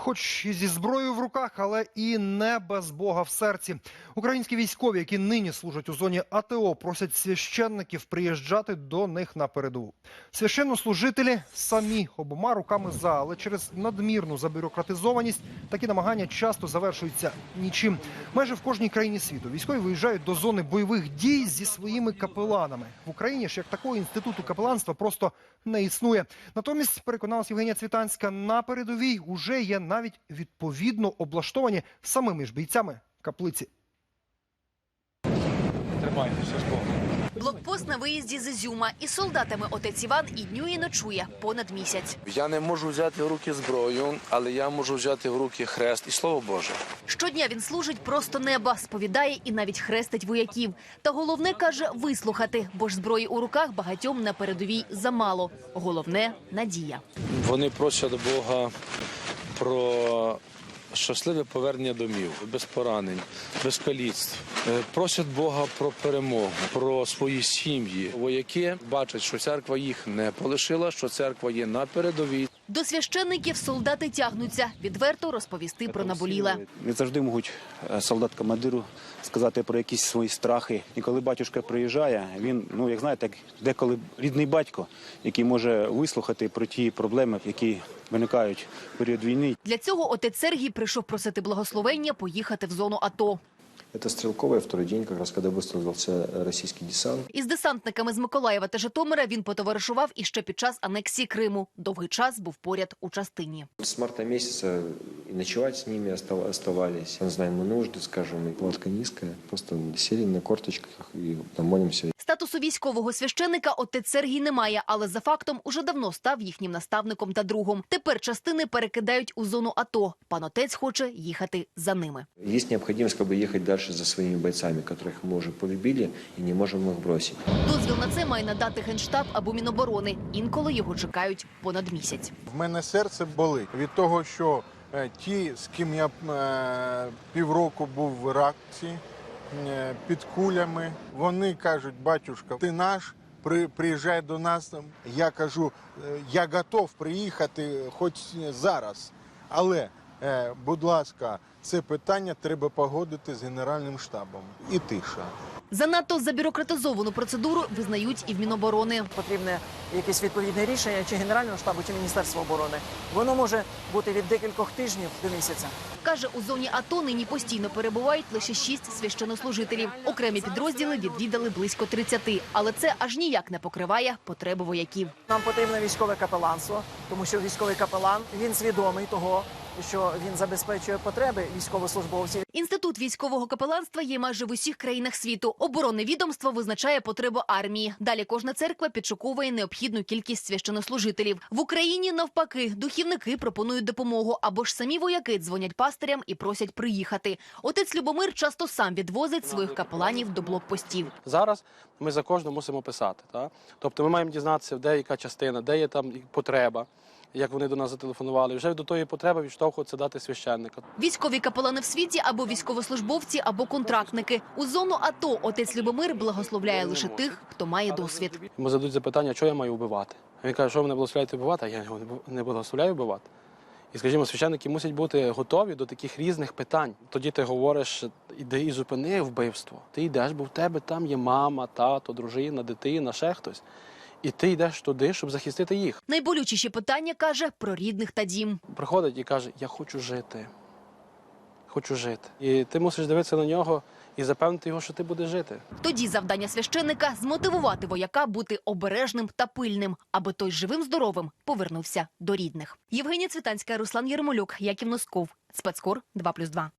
Хоч і зі зброєю в руках, але і не без Бога в серці. Українські військові, які нині служать у зоні АТО, просять священників приїжджати до них на передову. Священнослужителі самі обома руками за, але через надмірну забюрократизованість такі намагання часто завершуються нічим. Майже в кожній країні світу військові виїжджають до зони бойових дій зі своїми капеланами. В Україні ж як такого інституту капеланства просто не існує. Натомість переконалась Євгенія Цвітанська на передовій уже є навіть відповідно облаштовані самими ж бійцями каплиці. Блокпост на виїзді з Ізюма із солдатами отець Іван і днює і ночує понад місяць. Я не можу взяти в руки зброю, але я можу взяти в руки хрест і слово Боже. Щодня він служить просто неба, сповідає і навіть хрестить вояків. Та головне каже вислухати, бо ж зброї у руках багатьом на передовій замало. Головне надія. Вони просять Бога про щасливе повернення домів, без поранень, без каліцтв. Е, Просять Бога про перемогу, про свої сім'ї. Вояки бачать, що церква їх не полишила, що церква є на передовій. До священників солдати тягнуться відверто розповісти про наболіле. Не завжди можуть е, солдат командиру сказати про якісь свої страхи. І коли батюшка приїжджає, він, ну як знаєте, деколи рідний батько, який може вислухати про ті проблеми, які виникають в період війни. Для цього отець Сергій прийшов просити благословення поїхати в зону АТО. Это Стрелковая, второй день, как раз когда высадился российский десант. Із десантниками з Миколаєва та Житомира він потоваришував іще під час анексії Криму. Довгий час був поряд у частині. С марта месяца и ночевать с ними остав- оставались. Мы знаем мы нужды, скажем, и платка низкая. Просто сели на корточках и там молимся. Статусу військового священника отець Сергій не має, але за фактом уже давно став їхнім наставником та другом. Тепер частини перекидають у зону АТО. Пан отець хоче їхати за ними. Есть необходимость как бы ехать дальше за своими бойцами, которых мы уже полюбили и не можем их бросить. Дозвіл на це має надати генштаб або міноборони. Інколи його чекають понад місяць. В мене серце болить від того, що е, ті, з ким я е, півроку був в Іракці е, під кулями, вони кажуть, батюшка, ти наш, приїжджай до нас. Я кажу, «Е, я готов приїхати хоч зараз. Але, е, будь ласка, це питання треба погодити з Генеральним штабом. І тиша. Занадто забюрократизовану процедуру визнають і в Міноборони. потрібне якесь відповідне рішення чи Генерального штабу, чи Міністерства оборони. Воно може бути від декількох тижнів до місяця. Каже, у зоні АТО нині постійно перебувають лише шість священнослужителів. Окремі підрозділи відвідали близько 30, але це аж ніяк не покриває потреби вояків. Нам потрібне військове капеланство, тому що військовий капелан він свідомий того, що він забезпечує потреби військовослужбовців. Інститут військового капеланства є майже в усіх країнах світу. Оборонне відомство визначає потребу армії. Далі кожна церква підшуковує необхідну кількість священнослужителів. В Україні навпаки духівники пропонують допомогу або ж самі вояки дзвонять пастирям і просять приїхати. Отець Любомир часто сам відвозить своїх капеланів до блокпостів. Зараз ми за кожного мусимо писати. Так? Тобто ми маємо дізнатися, де яка частина, де є там потреба, як вони до нас зателефонували. Вже до тої потреби відштовхуватися дати священника. Військові капелани в світі або військовослужбовці, або контрактники. У зону АТО отець Любомир благословляє лише тих, хто має досвід. Йому зададуть запитання, що я маю вбивати. Він каже, що ви мене благословляєте вбивати, а я його не благословляю вбивати. І, скажімо, священники мусять бути готові до таких різних питань. Тоді ти говориш, іди і зупини вбивство. Ти йдеш, бо в тебе там є мама, тато, дружина, дитина, ще хтось. І ти йдеш туди, щоб захистити їх. Найболючіші питання каже про рідних та дім. приходить і каже: Я хочу жити. Хочу жити. І ти мусиш дивитися на нього і запевнити його, що ти будеш жити. Тоді завдання священника змотивувати вояка бути обережним та пильним, аби той живим здоровим повернувся до рідних. Євгенія Цвітанська, Руслан Єрмолюк, Яків Носков, спецкор 2+,2.